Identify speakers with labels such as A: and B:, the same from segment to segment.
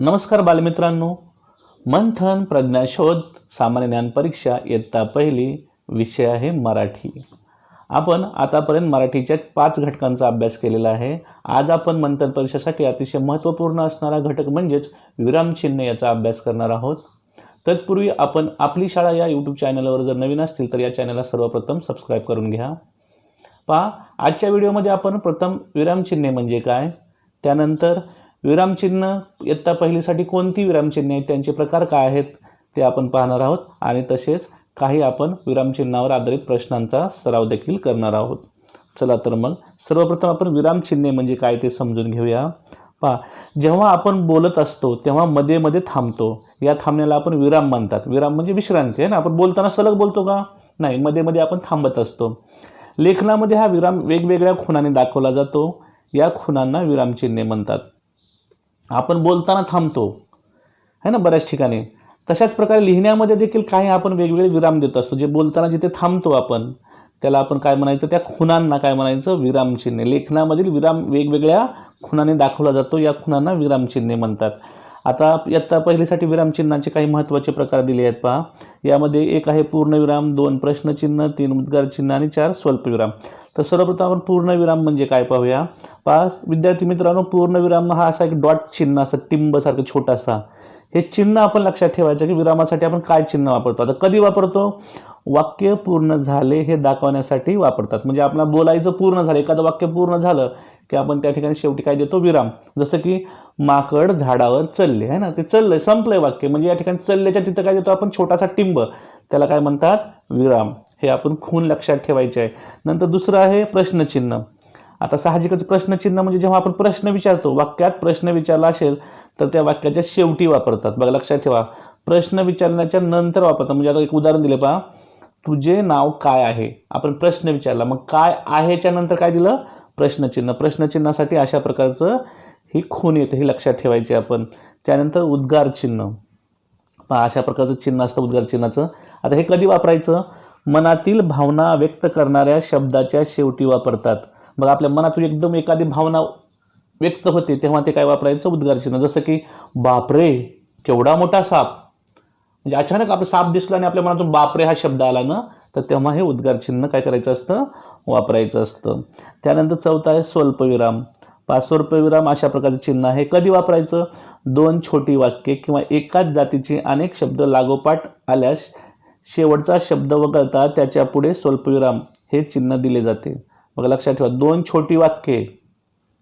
A: नमस्कार बालमित्रांनो. मंथन प्रज्ञाशोध सामान्य ज्ञान परीक्षा इयत्ता पहिली विषय आहे मराठी. आपण आतापर्यंत मराठीच्या पाच घटकांचा अभ्यास केलेला आहे. आज आपण मंथन परीक्षेसाठी अतिशय महत्त्वपूर्ण असणारा घटक म्हणजेच विरामचिन्ह याचा अभ्यास करणार आहोत. तत्पूर्वी आपण आपली शाळा या यूट्यूब चॅनलवर जर नवीन असतील तर या चॅनलला सर्वप्रथम सबस्क्राईब करून घ्या. पहा आजच्या व्हिडिओमध्ये आपण प्रथम विरामचिन्हे म्हणजे काय? त्यानंतर विरामचिन्ह इयत्ता पहिलीसाठी कोणती विरामचिन्हे आहेत त्यांचे प्रकार काय आहेत ते आपण पाहणार आहोत. आणि तसेच काही आपण विरामचिन्हावर आधारित प्रश्नांचा सराव देखील करणार आहोत. चला तर मग सर्वप्रथम आपण विरामचिन्हे म्हणजे काय ते समजून घेऊया. पहा जेव्हा आपण बोलत असतो तेव्हा मध्ये मध्ये थांबतो. या थांबण्याला आपण विराम म्हणतात. विराम म्हणजे विश्रांती आहे ना? आपण बोलताना सलग बोलतो का? नाही मध्ये मध्ये आपण थांबत असतो. लेखनामध्ये हा विराम वेगवेगळ्या खुणाने दाखवला जातो. या खुणांना विरामचिन्हे म्हणतात. आपण बोलताना थांबतो. है ना बऱ्याच ठिकाणी. तशाच प्रकारे लिहिण्यामध्ये देखील काही आपण वेगवेगळे विराम देत असतो. जे बोलताना जिथे थांबतो आपण त्याला आपण काय म्हणायचं? त्या खुणांना काय म्हणायचं? विरामचिन्हे. लेखनामधील विराम वेगवेगळ्या खुणाने दाखवला जातो. या खुणांना विरामचिन्हे म्हणतात. आता इयत्ता पहिलीसाठी विरामचिन्हाचे काही महत्त्वाचे प्रकार दिले आहेत पहा. यामध्ये एक आहे पूर्णविराम दोन प्रश्नचिन्ह तीन उद्गार चिन्ह आणि चार स्वल्पविराम तर सर्वप्रथम आपण पूर्णविराम म्हणजे काय पाहूया? पहा विद्यार्थी मित्रांनो पूर्णविराम हा असा एक डॉट चिन्ह असतं टिंबसारखं छोटासा. हे चिन्ह आपण लक्षात ठेवायचं की विरामासाठी आपण काय चिन्ह वापरतो? आता कधी वापरतो? वाक्य पूर्ण झाले हे दाखवण्यासाठी वापरतात. म्हणजे आपल्याला बोलायचं पूर्ण झालं एखादं वाक्य पूर्ण झालं की आपण त्या ठिकाणी शेवटी काय देतो? विराम. जसं की माकड झाडावर चलले आहे ना? ते चललंय संपलंय वाक्य. म्हणजे या ठिकाणी चलल्याच्या तिथं काय देतो आपण? छोटासा टिंब. त्याला काय म्हणतात? विराम. हे आपण खून लक्षात ठेवायचे आहे. नंतर दुसरं आहे प्रश्नचिन्ह. आता साहजिकच प्रश्नचिन्ह म्हणजे जेव्हा आपण प्रश्न विचारतो वाक्यात प्रश्न विचारला असेल तर त्या वाक्याच्या शेवटी वापरतात. बघा लक्षात ठेवा. प्रश्न विचारण्याच्या नंतर वापरतात. म्हणजे आता एक उदाहरण दिले पहा. तुझे नाव काय आहे? आपण प्रश्न विचारला. मग काय आहेच्या नंतर काय दिलं? प्रश्नचिन्ह. प्रश्नचिन्हासाठी अशा प्रकारचं ही खून येते हे लक्षात ठेवायचे आपण. त्यानंतर उद्गार चिन्ह. पहा अशा प्रकारचं चिन्ह असतं उद्गार चिन्हाचं. आता हे कधी वापरायचं? मनातील भावना व्यक्त करणाऱ्या शब्दाच्या शेवटी वापरतात. मग आपल्या मनातून एकदम एखादी भावना व्यक्त होते तेव्हा ते काय वापरायचं? उद्गार चिन्ह. जसं की बापरे केवढा मोठा साप. म्हणजे अचानक आपला साप दिसला आणि आपल्या मनातून बापरे हा शब्द आला ना तर तेव्हा हे उद्गार चिन्ह काय करायचं असतं? वापरायचं असतं. त्यानंतर चौथा आहे स्वल्पविराम. पाच विराम अशा प्रकारचं चिन्ह आहे. कधी वापरायचं? दोन छोटी वाक्ये किंवा एकाच जातीचे अनेक शब्द लागोपाठ आल्यास शेवटचा शब्द वगळता त्याच्या पुढे स्वल्पविराम हे चिन्ह दिले जाते. मग लक्षात ठेवा. दोन छोटी वाक्ये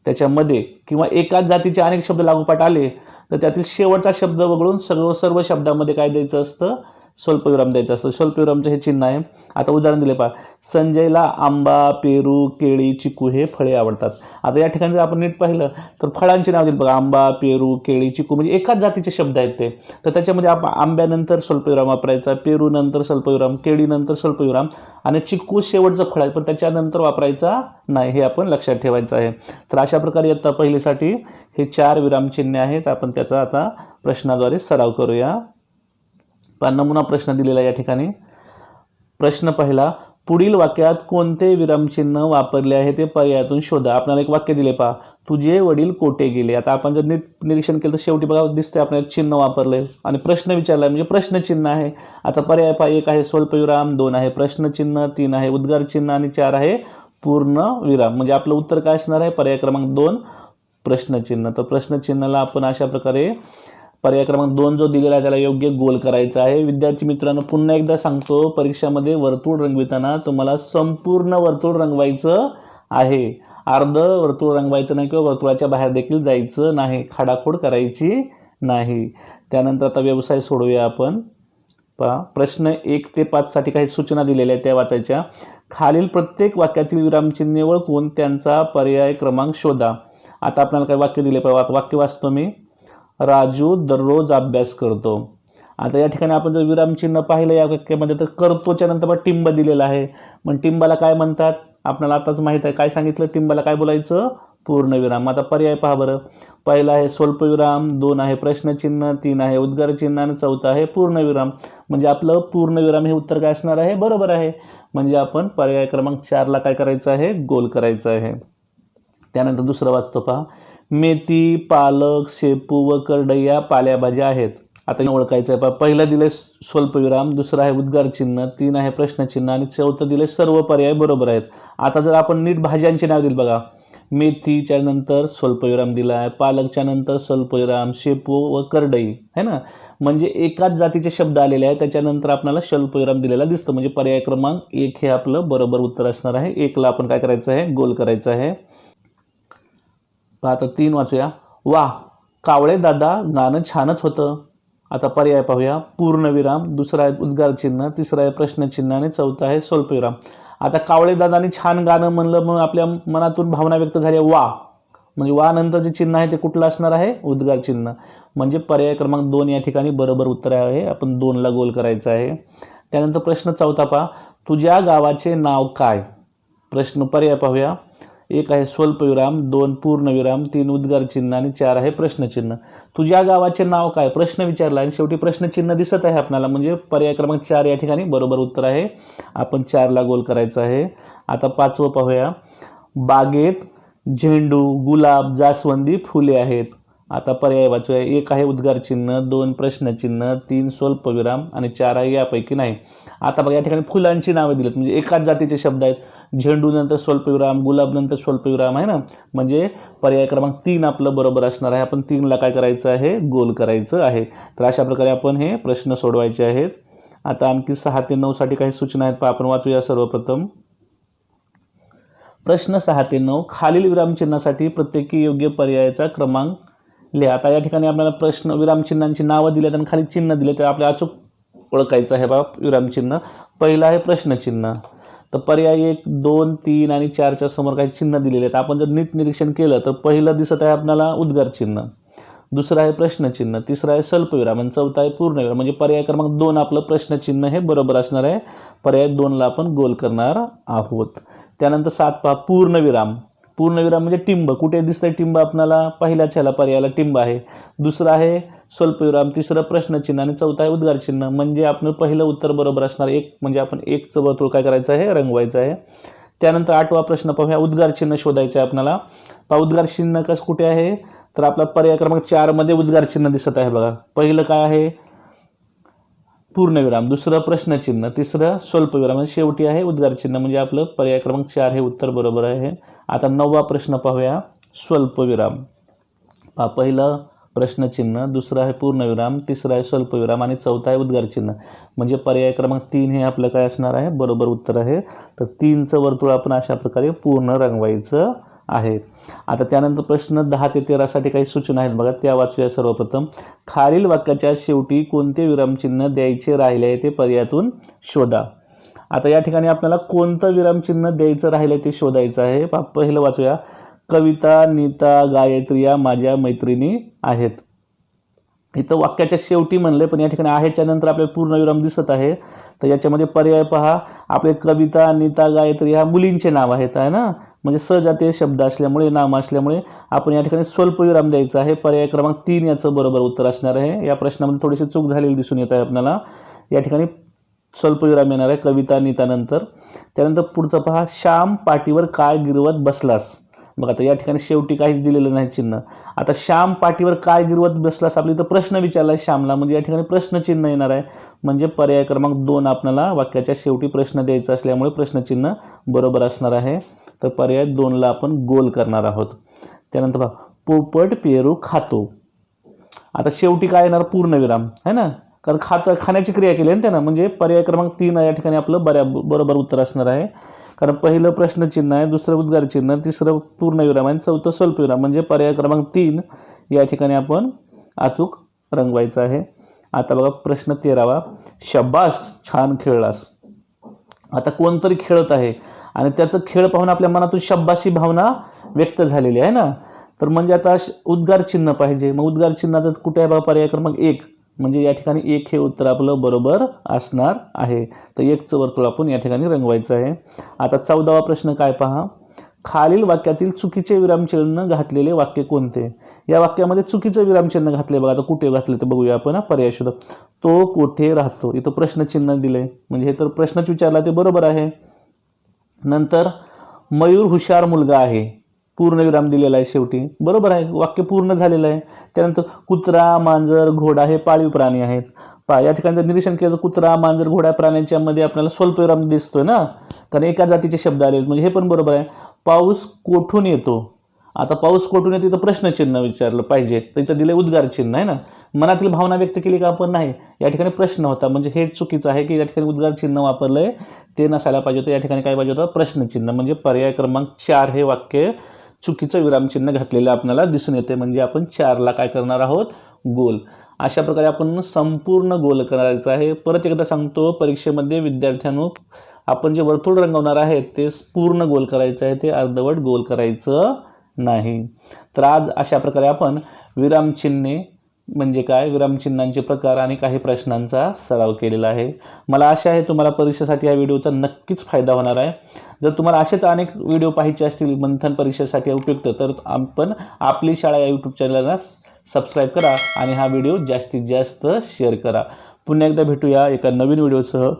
A: त्याच्यामध्ये किंवा एकाच जातीचे अनेक शब्द लागोपाठ आले तर त्यातील शेवटचा शब्द वगळून सर्व सर्व शब्दामध्ये काय द्यायचं असतं? स्वल्पविराम द्यायचं असतं. स्वल्पविरामचं हे चिन्ह आहे. आता उदाहरण दिले पहा. संजयला आंबा पेरू केळी चिकू हे फळे आवडतात. आता या ठिकाणी जर आपण नीट पाहिलं तर फळांचे नाव दिली बघा. आंबा पेरू केळी चिकू म्हणजे एकाच जातीचे शब्द आहेत ते. तर त्याच्यामध्ये आपण आंब्यानंतर स्वल्पविराम वापरायचा पेरूनंतर स्वल्पविराम केळीनंतर स्वल्पविराम आणि चिक्कू शेवटचं फळ आहे. पण त्याच्यानंतर वापरायचा नाही हे आपण लक्षात ठेवायचं आहे. तर अशा प्रकारे आता पहिलेसाठी हे चार विरामचिन्हे आहेत. आपण त्याचा आता प्रश्नाद्वारे सराव करूया. नमुना प्रश्न दिलेला आहे या ठिकाणी. प्रश्न पहिला पुढील वाक्यात कोणते विरामचिन्ह वापरले आहे ते पर्यायातून शोधा. आपल्याला एक वाक्य दिले पहा. तुझे वडील कोठे गेले? आता आपण जर नीट निरीक्षण केलं तर शेवटी बघा दिसते आपल्याला चिन्ह वापरले आणि प्रश्न विचारला म्हणजे प्रश्नचिन्ह आहे. आता पर्याय पहा एक आहे स्वल्पविराम दोन आहे प्रश्नचिन्ह तीन आहे उद्गार चिन्ह आणि चार आहे पूर्ण विराम. म्हणजे आपलं उत्तर काय असणार आहे? पर्याय क्रमांक दोन प्रश्नचिन्ह तर प्रश्नचिन्हाला आपण अशा प्रकारे पर्याय क्रमांक दोन जो दिलेला आहे त्याला योग्य गोल करायचा आहे. विद्यार्थी मित्रांनो पुन्हा एकदा सांगतो परीक्षामध्ये वर्तुळ रंगविताना तुम्हाला संपूर्ण वर्तुळ रंगवायचं आहे. अर्ध वर्तुळ रंगवायचं नाही किंवा वर्तुळाच्या बाहेर देखील जायचं नाही खाडाखोड करायची नाही. त्यानंतर आता व्यवसाय सोडूया आपण. पहा प्रश्न एक ते पाचसाठी काही सूचना दिलेल्या आहेत त्या वाचायच्या. खालील प्रत्येक वाक्यातील विरामचिन्हे ओळखून त्यांचा पर्याय क्रमांक शोधा. आता आपल्याला काही वाक्य दिले पाहिजे वाक्य वाचतो मी. राजू दररोज अभ्यास करतो. आता या ठिकाणी आपण जर विरामचिन्ह पाहिलं या वाक्यामध्ये तर करतोच्या नंतर पण टिंब दिलेलं आहे. मग टिंबाला काय म्हणतात? आपल्याला आताच माहीत आहे काय सांगितलं? टिंबाला काय बोलायचं? पूर्णविराम आता पर्याय पहा बरं. पहिला आहे स्वल्पविराम दोन आहे प्रश्नचिन्ह तीन आहे उद्गार चिन्ह आणि चौथा आहे पूर्णविराम म्हणजे आपलं पूर्णविराम हे उत्तर काय असणार आहे? बरोबर आहे. म्हणजे आपण पर्याय क्रमांक चारला काय करायचं आहे? गोल करायचं आहे. त्यानंतर दुसरं वाचतो पहा. मेथी पालक शेपू व करडई या पाल्याभाज्या आहेत. आता हे ओळखायचं आहे. पहिलं दिले स्वल्पविराम दुसरं आहे उद्गार चिन्ह तीन आहे प्रश्नचिन्ह आणि चौथं दिले सर्व पर्याय बरोबर आहेत. आता जर आपण नीट भाज्यांचे नाव दिली बघा. मेथीच्या नंतर स्वल्पविराम दिला आहे पालकच्या नंतर स्वल्पविराम शेपू व करडई. है ना? म्हणजे एकाच जातीचे शब्द आलेले आहेत त्याच्यानंतर आपल्याला स्वल्पविराम दिलेला दिसतो. म्हणजे पर्याय क्रमांक एक हे आपलं बरोबर उत्तर असणार आहे. एकला आपण काय करायचं आहे? गोल करायचं आहे. पहा आता तीन वाचूया. वा कावळे दादा गाणं छानच होतं. आता पर्याय पाहूया. पूर्णविराम दुसरा आहे उद्गार चिन्ह तिसरा आहे प्रश्नचिन्ह आणि चौथा आहे स्वल्पविराम. आता कावळे दादानी छान गाणं म्हणलं म्हणून आपल्या मनातून भावना व्यक्त झाली वा म्हणजे वा नंतर जे चिन्ह आहे ते कुठलं असणार आहे? उद्गार चिन्ह. म्हणजे पर्याय क्रमांक दोन या ठिकाणी बरोबर उत्तर आहे. आपण दोनला गोल करायचं आहे. त्यानंतर प्रश्न चौथा पहा. तुझ्या गावाचे नाव काय? प्रश्न पर्याय पाहूया. एक आहे स्वल्पविराम दोन पूर्णविराम तीन उद्गार चिन्ह आणि चार आहे प्रश्नचिन्ह तुझ्या गावाचे नाव काय? प्रश्न विचारला आणि शेवटी प्रश्नचिन्ह दिसत आहे आपल्याला. म्हणजे पर्याय क्रमांक चार या ठिकाणी बरोबर उत्तर आहे. आपण चारला गोल करायचं आहे. आता पाचवं पाहूया. बागेत झेंडू गुलाब जास्वंदी फुले आहेत. आता पर्याय वाचूया. एक आहे उद्गार चिन्ह दोन प्रश्नचिन्ह तीन स्वल्पविराम आणि चार आहे यापैकी नाही. आता बघा या ठिकाणी फुलांची नावं दिलीत. म्हणजे एकाच जातीचे शब्द आहेत. झेंडूनंतर स्वल्पविराम गुलाबनंतर स्वल्पविराम आहे ना? म्हणजे पर्याय क्रमांक तीन आपलं बरोबर असणार आहे. आपण तीनला काय करायचं आहे? गोल करायचं आहे. तर अशा प्रकारे आपण हे प्रश्न सोडवायचे आहेत. आता आणखी सहा ते नऊसाठी काही सूचना आहेत. पण आपण वाचूया सर्वप्रथम. प्रश्न सहा ते नऊ. खालील विरामचिन्हासाठी प्रत्येकी योग्य पर्यायाचा क्रमांक लिहा. आता या ठिकाणी आपल्याला प्रश्न विरामचिन्हांची नावं दिलेत आणि खाली चिन्ह दिले तर आपल्या अचूक ओळखायचं आहे बा विरामचिन्ह पहिलं आहे प्रश्नचिन्ह तर पर्याय एक दोन तीन आणि चारच्या समोर काही चिन्ह दिलेले आहेत. आपण जर नीट निरीक्षण केलं तर पहिलं दिसत आहे आपल्याला उद्गार चिन्ह. दुसरं आहे प्रश्नचिन्ह तिसरं आहे स्वल्पविराम आणि चौथा आहे पूर्णविराम. म्हणजे पर्याय क्रमांक दोन आपलं प्रश्नचिन्ह हे बरोबर असणार आहे. पर्याय दोनला आपण गोल करणार आहोत. त्यानंतर सात पहा पूर्णविराम. पूर्णविराम म्हणजे टिंब. कुठे दिसतंय टिंब आपणाला? पहिल्याच ह्याला पर्यायाला टिंब आहे. दुसरं आहे स्वल्पविराम तिसरं प्रश्नचिन्ह आणि चौथा आहे उद्गार चिन्ह म्हणजे आपलं पहिलं उत्तर बरोबर असणार एक म्हणजे आपण एक वर्तुळ काय करायचं आहे? रंगवायचं आहे. त्यानंतर आठवा प्रश्न पाहूया उद्गार चिन्ह शोधायचं आहे आपल्याला पहा उद्गार चिन्ह कसं कुठे आहे? तर आपला पर्याय क्रमांक चारमध्ये उद्गार चिन्ह दिसत आहे बघा. पहिलं काय आहे? पूर्णविराम दुसरं प्रश्नचिन्ह तिसरं स्वल्पविराम आणि म्हणजे शेवटी आहे उद्गार चिन्ह म्हणजे आपलं पर्याय क्रमांक चार हे उत्तर बरोबर आहे. आता नववा प्रश्न पाहूया. स्वल्पविराम पहा पहिलं प्रश्नचिन्ह दुसरं आहे पूर्णविराम तिसरं आहे स्वल्पविराम आणि चौथा आहे उद्गार चिन्ह म्हणजे पर्याय क्रमांक तीन हे आपलं काय असणार आहे? बरोबर उत्तर आहे. तर तीनचं वर्तुळ आपण अशा प्रकारे पूर्ण रंगवायचं आहे आता त्यानंतर प्रश्न दहा ते तेरासाठी काही सूचना आहेत. बघा त्या वाचूया सर्वप्रथम. खालील वाक्याच्या शेवटी कोणते विरामचिन्ह द्यायचे राहिले आहे ते पर्यायातून शोधा. आता या ठिकाणी आपल्याला कोणतं विरामचिन्ह द्यायचं राहिलं ते शोधायचं आहे. पहिलं वाचूया. कविता नीता गायत्री या माझ्या मैत्रिणी आहेत. इथं वाक्याच्या शेवटी म्हणलं पण या ठिकाणी आहेच्या नंतर आपल्याला पूर्णविराम दिसत आहे. तर याच्यामध्ये पर्याय पहा. आपले कविता नीता गायत्री ह्या मुलींचे नाव आहेत आहे ना? म्हणजे सजातीय शब्द असल्यामुळे नाम असल्यामुळे आपण या ठिकाणी स्वल्पविराम द्यायचा आहे. पर्याय क्रमांक तीन याचं बरोबर उत्तर असणार आहे. या प्रश्नामध्ये थोडीशी चूक झालेली दिसून येत आहे आपल्याला. या ठिकाणी स्वल्पविराम येणार आहे कविता नीतानंतर. त्यानंतर पुढचं पहा श्याम पाटीवर काय गिरवत बसलास? बघा आता या ठिकाणी शेवटी काहीच दिलेलं नाही चिन्ह. आता श्याम पाठीवर काय गिरवत बसलास? आपली तर प्रश्न विचारला आहे श्यामला. म्हणजे या ठिकाणी प्रश्नचिन्ह येणार आहे. म्हणजे पर्याय क्रमांक दोन आपल्याला वाक्याच्या शेवटी प्रश्न द्यायचा असल्यामुळे प्रश्नचिन्ह बरोबर असणार आहे. तर पर्याय दोनला आपण गोल करणार आहोत. त्यानंतर पहा पोपट पेरू खातो. आता शेवटी काय येणार? पूर्णविराम है ना? कारण खात खाण्याची क्रिया केली आहे त्यानं म्हणजे पर्याय क्रमांक तीन या ठिकाणी आपलं बऱ्या बरोबर उत्तर असणार आहे. कारण पहिलं प्रश्नचिन्ह आहे दुसरं उद्गार चिन्ह तिसरं पूर्णविराम आणि चौथं स्वल्पविराम. म्हणजे पर्याय क्रमांक तीन या ठिकाणी आपण अचूक रंगवायचं आहे. आता बघा प्रश्न तेरावा. शब्बास छान खेळलास. आता कोणतरी खेळत आहे. आणि त्याचं खेळ पाहून आपल्या मनातून शब्बाशी भावना व्यक्त झालेली आहे ना? तर म्हणजे आता उद्गार चिन्ह पाहिजे. मग उद्गार चिन्हाचा कुठे आहे बा पर्याय क्रमांक एक? म्हणजे या ठिकाणी एक हे उत्तर आपलं बरोबर असणार आहे. तर एकचं वर्तुळ आपण या ठिकाणी रंगवायचं आहे. आता चौदावा प्रश्न काय पहा? खालील वाक्यातील चुकीचे विरामचिन्ह घातलेले वाक्य कोणते? या वाक्यामध्ये चुकीचं विरामचिन्ह घातले बघा. आता कुठे घातले तर बघूया आपण पर्याय शोध तो कुठे राहतो? इथं प्रश्नचिन्ह दिले म्हणजे हे तर प्रश्नच विचारला ते बरोबर आहे. नंतर मयूर हुशार मुलगा आहे. पूर्णविराम दिलेला आहे शेवटी. बरोबर आहे. वाक्य पूर्ण झालेलं आहे. त्यानंतर कुत्रा मांजर घोडा हे पाळीव प्राणी आहेत. पा या ठिकाणी जर निरीक्षण केलं तर कुत्रा मांजर घोडा प्राण्यांच्यामध्ये आपल्याला स्वल्पविराम दिसतोय ना? कारण एका जातीचे शब्द आले म्हणजे हे पण बरोबर आहे. पाऊस कोठून येतो? आता पाऊस कोठून येतो तिथं प्रश्नचिन्ह विचारलं पाहिजे. तर इथं दिले उद्गार चिन्ह आहे ना? मनातील भावना व्यक्त केली का आपण नाही? या ठिकाणी प्रश्न होता. म्हणजे हे चुकीचं आहे की या ठिकाणी उद्गार चिन्ह आहे ते नसायला पाहिजे होतं. या ठिकाणी काय पाहिजे होतं? प्रश्नचिन्ह. म्हणजे पर्याय क्रमांक चार हे वाक्य चुकीचं विरामचिन्ह घातलेलं आपल्याला दिसून येते म्हणजे आपण चारला काय करणार आहोत? गोल. अशा प्रकारे आपण संपूर्ण गोल करायचं आहे. परत एकदा सांगतो परीक्षेमध्ये विद्यार्थ्यांनो आपण जे वर्तुळ रंगवणार आहे ते पूर्ण गोल करायचं आहे. ते अर्धवट गोल करायचं नाही. तर आज अशा प्रकारे आपण विरामचिन्हे म्हणजे काय? विरामचिन्हांचे प्रकार आणि काही प्रश्नांचा सराव केलेला आहे. मला आशा आहे तुम्हाला परीक्षेसाठी या व्हिडिओचा नक्कीच फायदा होणार आहे. जर तुम्हाला असेच अनेक व्हिडिओ पाहिजे असतील मंथन परीक्षेसाठी उपयुक्त तर आपण आपली शाळा या यूट्यूब चॅनलला सबस्क्राईब करा आणि हा व्हिडिओ जास्तीत जास्त शेअर करा. पुन्हा एकदा भेटूया एका नवीन व्हिडिओसह.